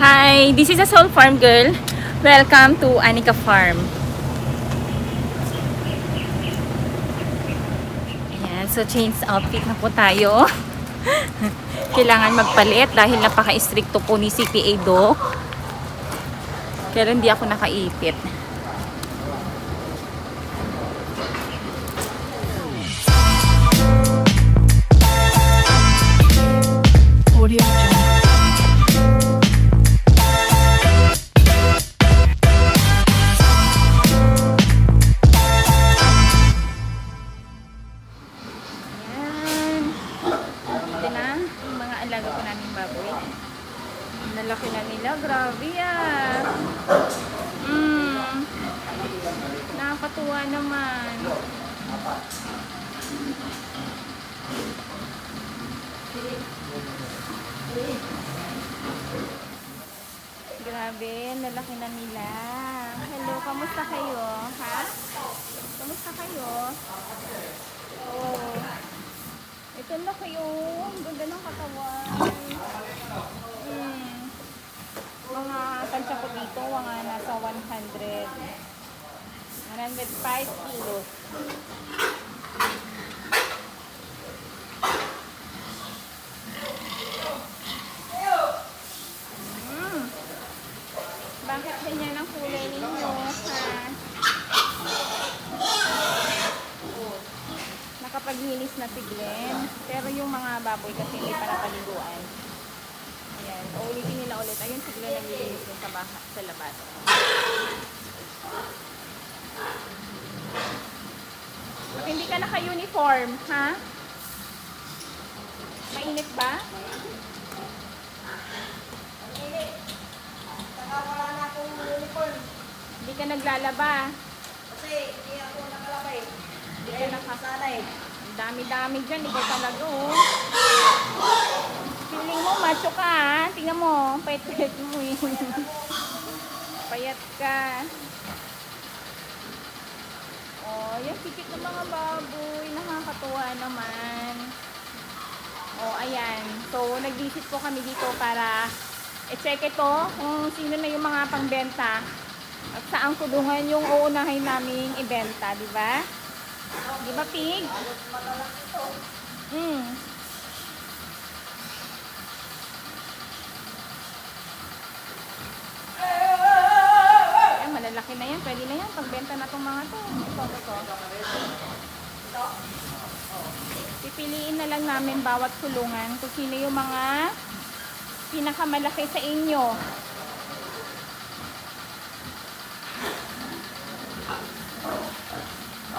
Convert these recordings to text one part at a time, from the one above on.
Hi, this is a Soul Farm Girl. Welcome to Anika Farm. Ayan, so change outfit na po tayo. Kailangan magpalit dahil napaka-stricto po ni CPA do. Kaya hindi ako nakaipit. Namin baboy. Nalaki na nila. Grabe ah. Mm. Nakakatuwa naman. Grabe, nalaki na nila. Hello, kamusta kayo? Ha? Kamusta kayo? Oh. Ito na kayo. Ang ganda ng katawan. Hmm. Mga tansya ko dito, mga nasa 100. 105 kilos. Hmm. Bakit ganyan ang kulay ninyo, ha? nakapaglinis na si Glenn. Pero yung mga baboy kasi hindi para paliguan. Ayan. O, ulitin nila ulit. Ayun si Glenn naglilinis yung sa, baha, sa labas. Ba't hindi ka naka-uniform, ha? Mainit ba? Saka wala na akong uniform. Hindi ka naglalaba. Kasi hindi ako nakalabay. Hindi ka naka... Sanay. Ang dami-dami dyan. Ikaw talaga, oh. Feeling mo, macho ka, ha? Tingnan mo. Payat-payat mo, eh. Payat ka. Oh, yung sikit ng mga baboy. Nakakatuwa naman. Oh, ayan. So, nag-visit po kami dito para i-check ito kung sino na yung mga pangbenta at saan kulungan yung uunahin naming ibenta, di ba? Di ba, Pig? Hmm. Malalaki na yan. Pwede na yan. Pagbenta na tong mga to. Ito, ito. Ito. Pipiliin na lang namin bawat kulungan kung sino yung mga pinakamalaki sa inyo.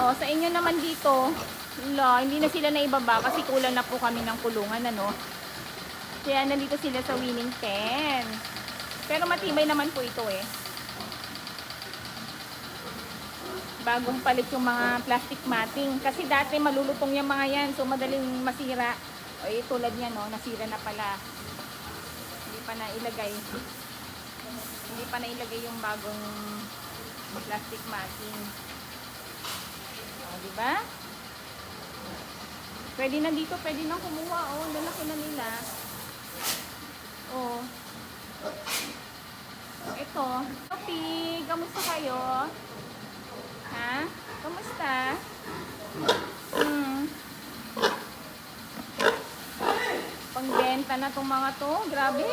Oh, sa inyo naman dito, la, hindi na sila naibaba kasi kulang na po kami ng kulungan, ano. Kaya nandito sila sa winning 10. Pero matibay naman po ito eh. Bagong palit yung mga plastic matting. Kasi dati malulutong yung mga yan, so madaling masira. O eh, tulad niya, no, nasira na pala. Hindi pa na ilagay. Hindi pa na ilagay yung bagong plastic matting. O, di ba? Pwede na dito, pwede nang kumuha. Oh, lalaki na nila. Oh. Ito. Sophie, kamusta kayo? Ha? Kamusta? Hmm. Pangbenta na tong mga to. Grabe.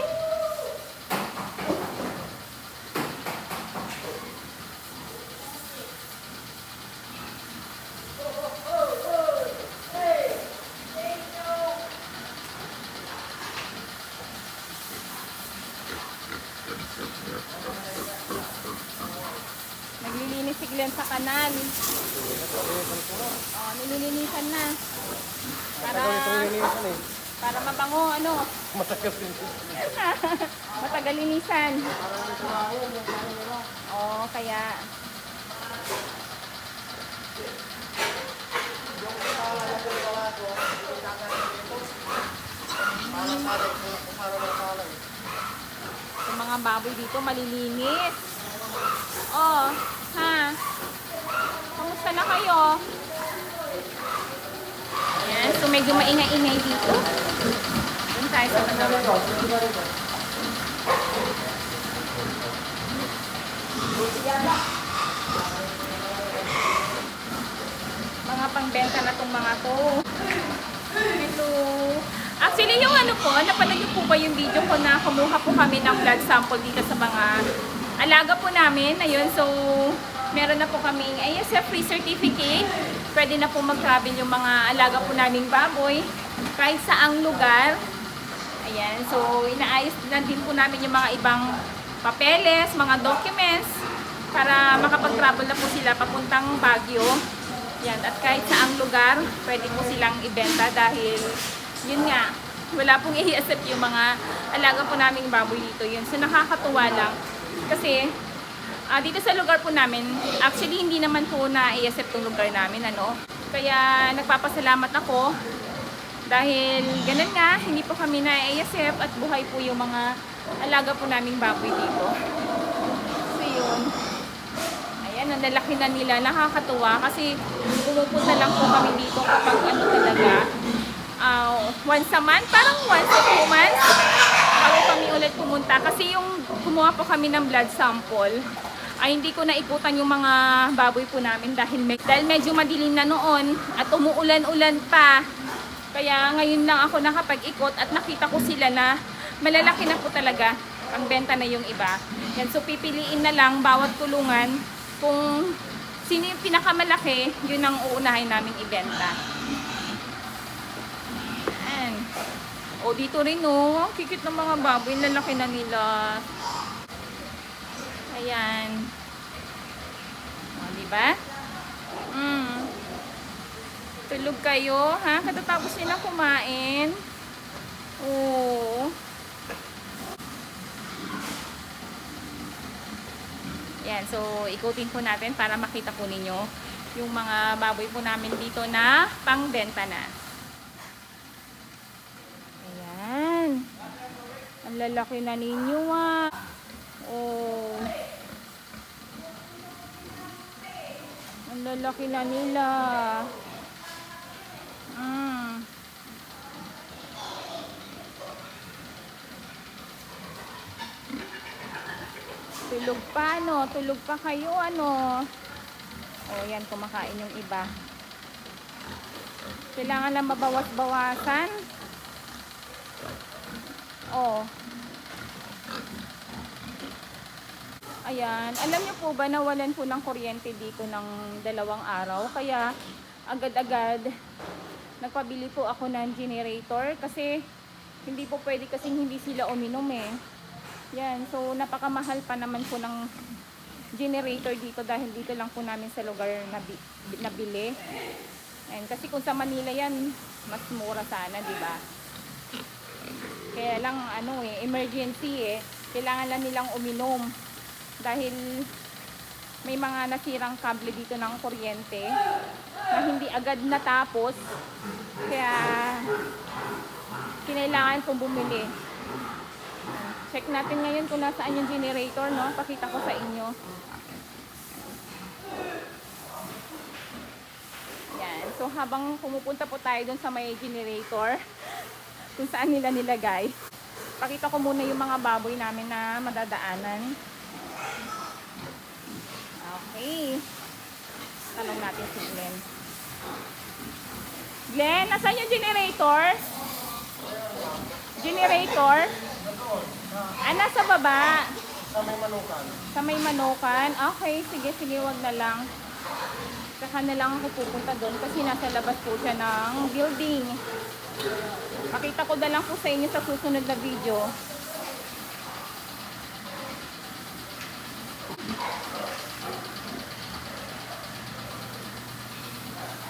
Naglilinis si Kanal. Oh, nililinisan na. Para, para mabango, ano? Matagal linisan. Oh, kaya. Yung mga baboy dito malilinis. Oh, ha? pala kayo. Ayan, so medyo maingay-ingay dito. Doon tayo sa panawag. Mga pangbenta na tong mga to. Hello. Ah, Actually, yung ano po, ah, napanood po ba yung video ko na kumuha po kami ng blood sample dito sa mga alaga po namin. Ayun, so meron na po kaming ASF free certificate. Pwede na po mag-travel yung mga alaga po naming baboy kahit saang lugar. Ayan, so inaayos na din po namin yung mga ibang papeles, mga documents para makapag-travel na po sila papuntang Baguio. Yan, at kahit saang lugar, pwede po silang ibenta dahil yun nga, wala pong i-accept yung mga alaga po naming baboy dito yun. So nakakatuwa lang kasi ah, dito sa lugar po namin, actually hindi naman po na i-accept yung lugar namin, ano. Kaya nagpapasalamat ako dahil ganun nga, hindi po kami na ASF at buhay po yung mga alaga po naming baboy dito. So yun. Ayan, ang lalaki na nila. Nakakatuwa kasi pumupunta lang po kami dito kapag ano talaga. ah, once a month, parang once or two months kami ulit pumunta. Kasi yung kumuha po kami ng blood sample, ay hindi ko naikutan yung mga baboy po namin dahil, med- dahil medyo madilim na noon at umuulan-ulan pa. Kaya ngayon lang ako nakapag-ikot at nakita ko sila na malalaki na po talaga. Ang benta na yung iba. Yan, so pipiliin na lang bawat kulungan kung sino yung pinakamalaki, yun ang uunahin namin ibenta. Yan. O dito rin ang kikit ng mga baboy, lalaki na nila. Ayan. O, diba? Mm. Tulog kayo, ha? Katatapos nila kumain. Oo. Yan, so ikutin po natin para makita po ninyo yung mga baboy po namin dito na pangbenta na. Ayan. Ang lalaki na ninyo ah. Oh. Lalaki na nila. Mm. Tulog pa, no? Tulog pa kayo, ano? O, yan, kumakain yung iba. Kailangan lang mabawas-bawasan. O. Ayan. Alam niyo po ba nawalan po ng kuryente dito ng dalawang araw? Kaya, agad-agad, nagpabili po ako ng generator kasi hindi po pwede kasing hindi sila uminom eh. Yan, so napakamahal pa naman po ng generator dito dahil dito lang po namin sa lugar nabi, nabili. And kasi kung sa Manila yan, mas mura sana, di ba? Kaya lang ano eh, emergency eh, kailangan lang nilang uminom dahil may mga nasirang kable dito ng kuryente na hindi agad natapos. Kaya kinailangan pong bumili. Check natin ngayon kung nasaan yung generator, no? Pakita ko sa inyo. Yan. So, habang pumupunta po tayo dun sa may generator, kung saan nila nilagay, pakita ko muna yung mga baboy namin na madadaanan. Okay. Tanong natin si Glenn. Glenn, nasaan yung generator? Generator? Ah, nasa baba. Sa may manukan. Sa may manukan. Okay, sige, sige, wag na lang. Saka na lang ako pupunta doon kasi nasa labas po siya ng building. Pakita ko na lang po sa inyo sa susunod na video.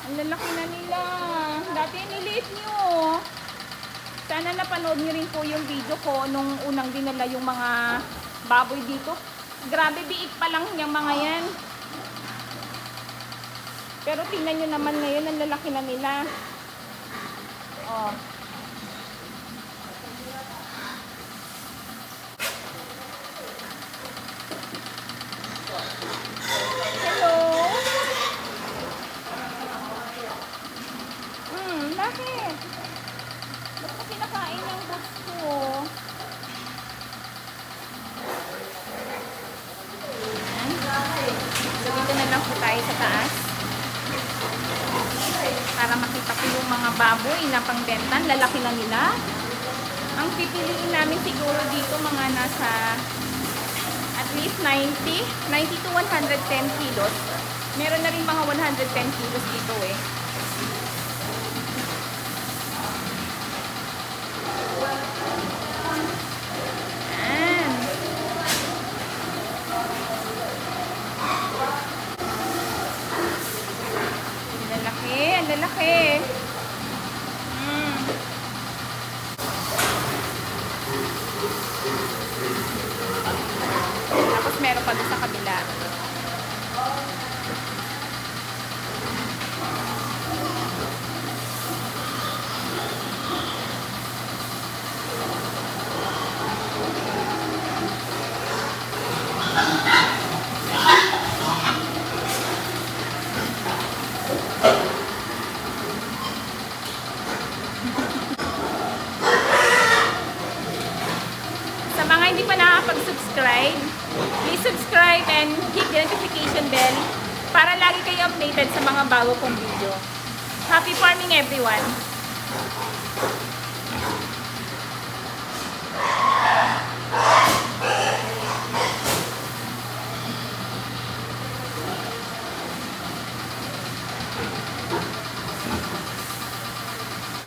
Ang lalaki na nila. Dati niliit nyo. Sana napanood niyo rin po yung video ko nung unang dinala yung mga baboy dito. Grabe, biik pa lang yung mga yan. Pero tingnan nyo naman ngayon, ang lalaki na nila. Oh. Hello? Hmm, bakit? Ba't mo kinakain ng boots ko? Ayan. So, dito na lang po tayo sa taas. makita ko yung mga baboy na pangbenta. Ang Lalaki lang nila. Ang pipiliin namin siguro dito mga nasa at least 90, 90 to 110 kilos. Meron na rin mga 110 kilos dito eh. Lalaki, ang lalaki. updated sa mga bago kong video. Happy farming everyone!